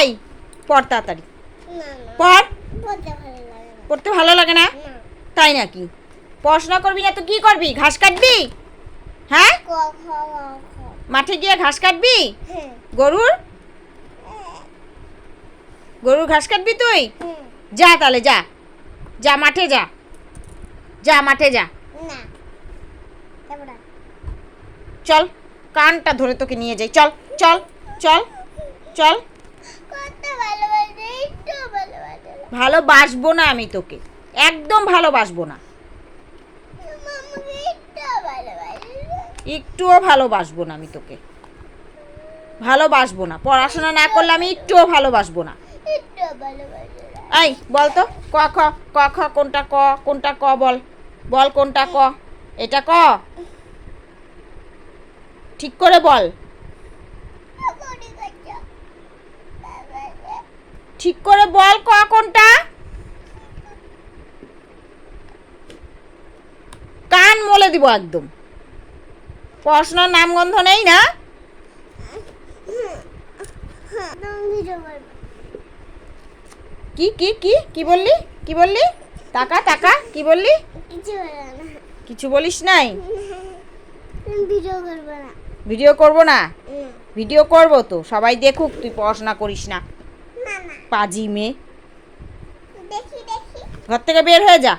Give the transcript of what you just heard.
এই পড় তাড়াতাড়ি। পড় পড়তে ভালো লাগে না। তাই নাকি? পড়াশোনা করবি না তো কি করবি? ঘাস কাটবি? হ্যাঁ? মাঠে গিয়ে ঘাস কাটবি? হ্যাঁ। গরুর? গরুর ঘাস কাটবি তুই? হ্যাঁ। যা তাহলে যা। যা মাঠে যা। যা মাঠে যা। চল কানটা ধরে তোকে নিয়ে যাই। চল চল চল চল। ভালোবাসবো না আমি তোকে। একদম ভালোবাসবো না। একটুও ভালোবাসবো না আমি তোকে। ভালোবাসবো না। পড়াশোনা না করলে আমি একটুও ভালোবাসবো না না। এই, বল তো, ক, খ ক, খ, কোনটা ক কোনটা ক বল। বল কোনটা ক। এটা ক। ঠিক করে বল। ঠিক করে বল ক কোনটা? কান মলে দিব একদম। পড়াশোনার নামগন্ধ নেই না। কি কি কি কি বললি? কি বললি? টাকা টাকা কি বললি? কিছু বলিস নাই? ভিডিও করবে না। ভিডিও করব না? ভিডিও করব তো সবাই দেখুক তুই পড়াশোনা করিস না। পাজি মেয়ে দেখি দেখি ঘর থেকে বের হয়ে যা